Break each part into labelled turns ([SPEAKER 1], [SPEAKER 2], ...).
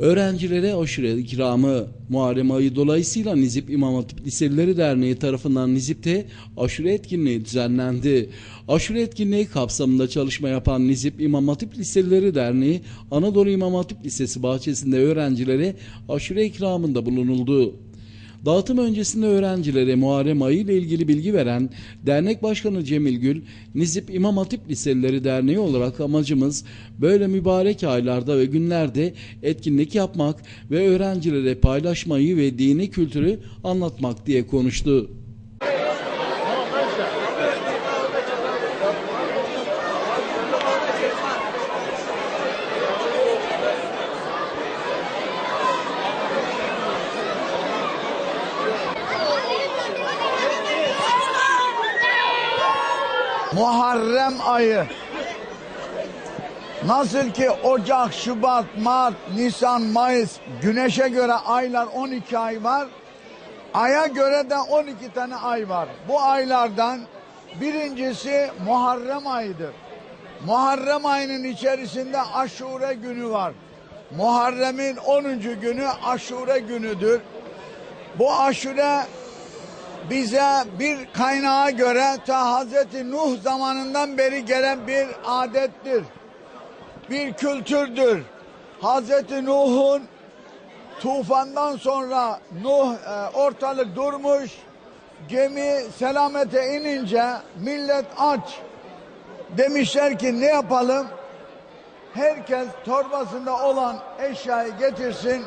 [SPEAKER 1] Öğrencilere aşure ikramı Muharrem ayı dolayısıyla Nizip İmam Hatip Liselileri Derneği tarafından Nizip'te aşure etkinliği düzenlendi. Aşure etkinliği kapsamında çalışma yapan Nizip İmam Hatip Liselileri Derneği Anadolu İmam Hatip Lisesi bahçesinde öğrencilere aşure ikramında bulunuldu. Dağıtım öncesinde öğrencilere Muharrem ayı ile ilgili bilgi veren dernek başkanı Cemil Gül, Nizip İmam Hatip Liselileri Derneği olarak amacımız böyle mübarek aylarda ve günlerde etkinlik yapmak ve öğrencilere paylaşmayı ve dini kültürü anlatmak diye konuştu.
[SPEAKER 2] Muharrem ayı. Nasıl ki Ocak, Şubat, Mart, Nisan, Mayıs güneşe göre aylar 12 ay var. Aya göre de 12 tane ay var. Bu aylardan birincisi Muharrem ayıdır. Muharrem ayının içerisinde Aşure günü var. Muharrem'in 10. günü Aşure günüdür. Bu Aşure bize bir kaynağa göre ta Hazreti Nuh zamanından beri gelen bir adettir. Bir kültürdür. Hazreti Nuh'un tufandan sonra Nuh e, ortalık durmuş. Gemi selamete inince millet aç. Demişler ki ne yapalım? Herkes torbasında olan eşyayı getirsin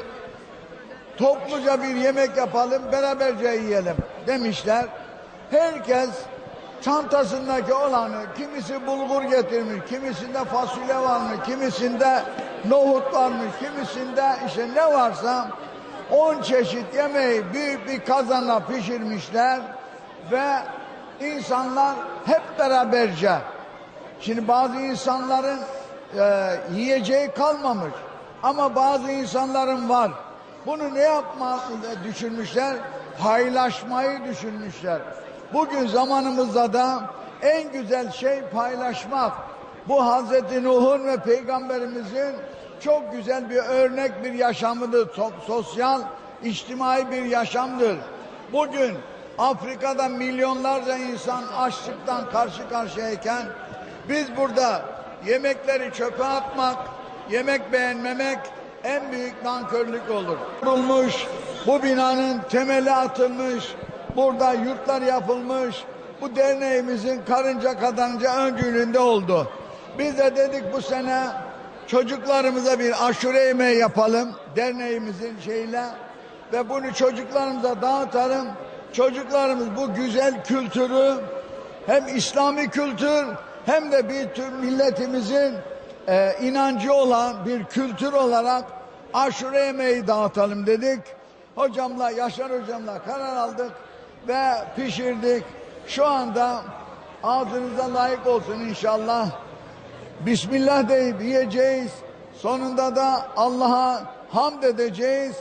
[SPEAKER 2] topluca bir yemek yapalım, beraberce yiyelim demişler. Herkes çantasındaki olanı, kimisi bulgur getirmiş, kimisinde fasulye varmış, kimisinde nohut varmış, kimisinde işte ne varsa on çeşit yemeği büyük bir kazanla pişirmişler ve insanlar hep beraberce Şimdi bazı insanların e, yiyeceği kalmamış ama bazı insanların var. Bunu ne yapmayı düşünmüşler? Paylaşmayı düşünmüşler. Bugün zamanımızda da en güzel şey paylaşmak. Bu Hazreti Nuh'un ve Peygamberimizin çok güzel bir örnek bir yaşamıdır. So- sosyal, içtimai bir yaşamdır. Bugün Afrika'da milyonlarca insan açlıktan karşı karşıyayken biz burada yemekleri çöpe atmak, yemek beğenmemek en büyük nankörlük olur. Kurulmuş, bu binanın temeli atılmış, burada yurtlar yapılmış. Bu derneğimizin karınca kadarınca öncülüğünde oldu. Biz de dedik bu sene çocuklarımıza bir aşure yemeği yapalım derneğimizin şeyle ve bunu çocuklarımıza dağıtalım. Çocuklarımız bu güzel kültürü hem İslami kültür hem de bir tür milletimizin e, inancı olan bir kültür olarak aşure yemeği dağıtalım dedik. Hocamla, Yaşar hocamla karar aldık ve pişirdik. Şu anda ağzınıza layık olsun inşallah. Bismillah deyip yiyeceğiz. Sonunda da Allah'a hamd edeceğiz.